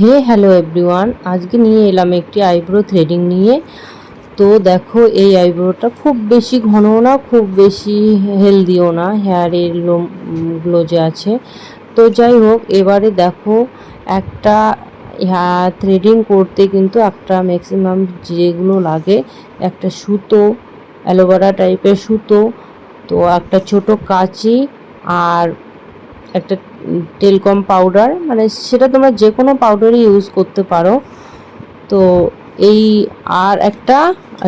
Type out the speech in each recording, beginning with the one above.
হে hello everyone, আজকে নিয়ে এলাম একটি আইব্রো থ্রেডিং নিয়ে। তো দেখো, এই আইব্রোটা খুব বেশি ঘনও না, খুব বেশি হেলদিও না, হেয়ারের লোমগুলো যে আছে। তো যাই হোক, এবারে দেখো, একটা থ্রেডিং করতে কিন্তু একটা ম্যাক্সিমাম যেগুলো লাগে, একটা সুতো, অ্যালোভেরা টাইপের সুতো, তো একটা ছোট কাঁচি আর একটা টেলকম পাউডার মানে সেটা তোমরা যে কোনো পাউডারই ইউজ করতে পারো। তো এই আর একটা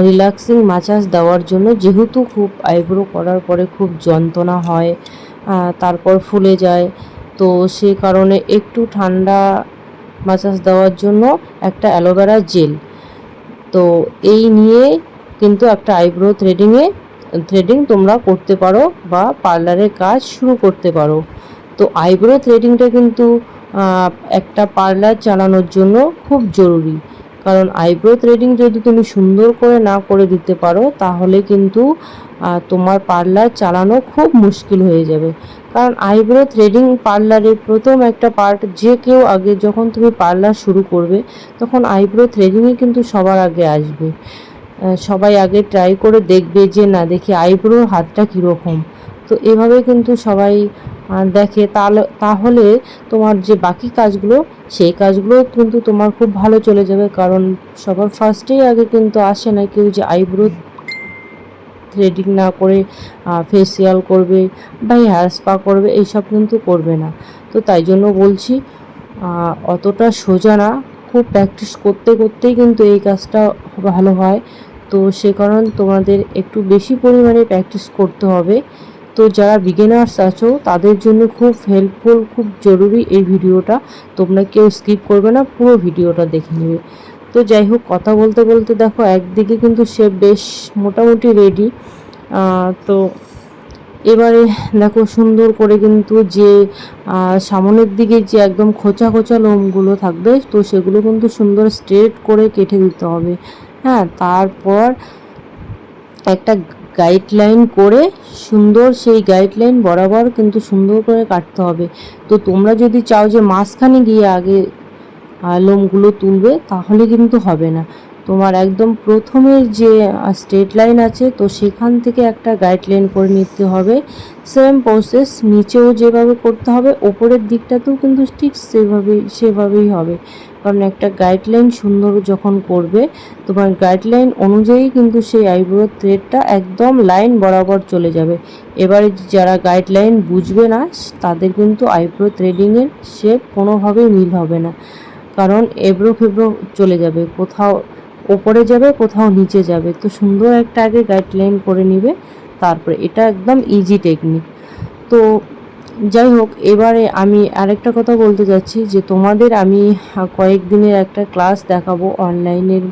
রিল্যাক্সিং মাসাজ দেওয়ার জন্য যেহেতু খুব আইব্রো করার পরে খুব যন্ত্রণা হয় তারপর ফুলে যায়, তো সেই কারণে একটু ঠান্ডা মাসাজ দেওয়ার জন্য একটা অ্যালোভেরা জেল তো এই নিয়ে কিন্তু একটা আইব্রো থ্রেডিংয়ে থ্রেডিং তোমরা করতে পারো বা পার্লারের কাজ শুরু করতে পারো। তো আইব্রো থ্রেডিংটা কিন্তু একটা পার্লার চালানোর জন্য খুব জরুরি। কারণ আইব্রো থ্রেডিং যদি তুমি সুন্দর করে না করে দিতে পারো, তাহলে কিন্তু তোমার পার্লার চালানো খুব মুশকিল হয়ে যাবে। কারণ আইব্রো থ্রেডিং পার্লারের প্রথম একটা পার্ট যে কেউ আগে যখন তুমি পার্লার শুরু করবে, তখন আইব্রো থ্রেডিংই কিন্তু সবার আগে আসবে। সবাই আগে ট্রাই করে দেখবে যে, না, দেখি আইব্রোর হাতটা কীরকম? তো এভাবে কিন্তু সবাই দেখে তাহলে তাহলে তোমার যে বাকি কাজগুলো, সেই কাজগুলো কিন্তু তোমার খুব ভালো চলে যাবে, কারণ সবার ফার্স্টেই আগে কিন্তু আসে না কেউ যে আইব্রো থ্রেডিং না করে ফেসিয়াল করবে বা হেয়ার স্পা করবে, এইসব কিন্তু করবে না। তো তাই জন্য বলছি অতটা সোজা না, খুব প্র্যাকটিস করতে করতেই কিন্তু এই কাজটা ভালো হয়। তো সে কারণ তোমাদের একটু বেশি পরিমাণে প্র্যাকটিস করতে হবে। তো যারা বিগিনার্স আছো, তাদের জন্য খুব হেল্পফুল খুব জরুরি এই ভিডিওটা। তোমরা কেউ স্কিপ করবে না, পুরো ভিডিওটা দেখে নেবে। তো যাই হোক, কথা বলতে বলতে দেখো, একদিকে কিন্তু সে বেশ মোটামুটি রেডি তো এবারে দেখো সুন্দর করে কিন্তু যে সামনের দিকে যে একদম খোঁচা খোঁচা লোমগুলো থাকবে, তো সেগুলো কিন্তু সুন্দর স্ট্রেট করে কেটে দিতে হবে। হ্যাঁ তারপর একটা গাইডলাইন করে সুন্দর সেই গাইডলাইন বরাবর কিন্তু সুন্দর করে কাটতে হবে। তো তোমরা যদি চাও যে মাঝখানে গিয়ে আগে লোমগুলো তুলবে, তাহলে কিন্তু হবে না। তোমার একদম প্রথমের যে স্ট্রেট লাইন আছে, তো সেখান থেকে একটা গাইডলাইন করে নিতে হবে। সেম প্রসেস নিচেও যেভাবে করতে হবে, ওপরের দিকটাতেও কিন্তু ঠিক সেভাবেই সেভাবেই হবে। কারণ একটা গাইডলাইন সুন্দর যখন করবে, তোমার গাইডলাইন অনুযায়ী কিন্তু সেই আইব্রো থ্রেডটা একদম লাইন বরাবর চলে যাবে। এবারে যারা গাইডলাইন বুঝবে না, তাদের কিন্তু আইব্রো থ্রেডিংয়ের শেপ কোনোভাবেই মিল হবে না। কারণ এবড়ো ফেব্রো চলে যাবে, কোথাও ওপরে যাবে, কোথাও নিচে যাবে। তো সুন্দর একটা আগে গাইডলাইন করে নিবে, তারপরে এটা একদম ইজি টেকনিক তো যাই হোক, এবারে আমি আরেকটা কথা বলতে যাচ্ছি যে তোমাদের আমি কয়েকদিনের একটা ক্লাস দেখাবো অনলাইনের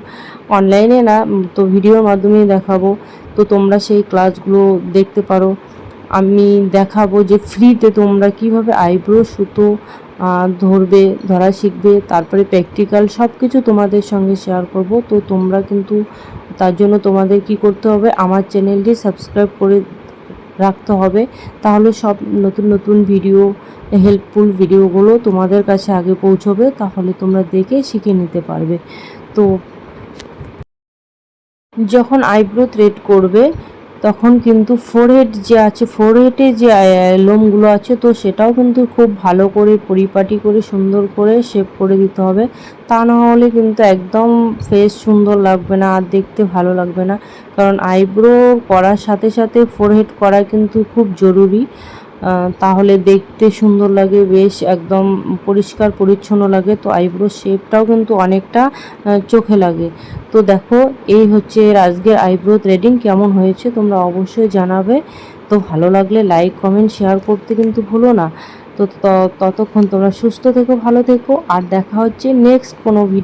অনলাইনে না, তো ভিডিওর মাধ্যমে দেখাবো। তো তোমরা সেই ক্লাসগুলো দেখতে পারো। আমি দেখাবো যে ফ্রিতে তোমরা কীভাবে আইব্রো সুতো ধরবে, ধরা শিখবে, তারপরে প্র্যাকটিক্যাল সব কিছু তোমাদের সঙ্গে শেয়ার করব। তো তোমরা কিন্তু তার জন্য তোমাদের কি করতে হবে, আমার চ্যানেলটি সাবস্ক্রাইব করে রাখতে হবে। তাহলে সব নতুন নতুন ভিডিও হেল্পফুল ভিডিওগুলো তোমাদের কাছে আগে পৌঁছবে, তাহলে তোমরা দেখে শিখে নিতে পারবে। তো যখন আইব্রো থ্রেড করবে তখন কিন্তু ফোরহেড যে আছে ফোরহেডে যে লোমগুলো আছে, তো সেটাও কিন্তু খুব ভালো করে পরিপাটি করে, সুন্দর করে শেপ করে দিতে হবে। তা না হলে কিন্তু একদম ফেস সুন্দর লাগবে না, আর দেখতে ভালো লাগবে না। কারণ আইব্রো করার সাথে সাথে ফোরহেড করা কিন্তু খুব জরুরি। তাহলে দেখতে সুন্দর লাগে, বেশ একদম পরিষ্কার, পরিচ্ছন্ন লাগে। তো আইব্রো শেপটাও কিন্তু অনেকটা চোখে লাগে। তো দেখো, এই হচ্ছে আজকের আইব্রো থ্রেডিং, কেমন হয়েছে তোমরা অবশ্যই জানাবে। তো ভালো লাগলে লাইক, কমেন্ট, শেয়ার করতে কিন্তু ভুলো না। তো, ততক্ষণ তোমরা সুস্থ থেকো, ভালো থেকো, আর দেখা হচ্ছে নেক্সট কোনো ভিডিও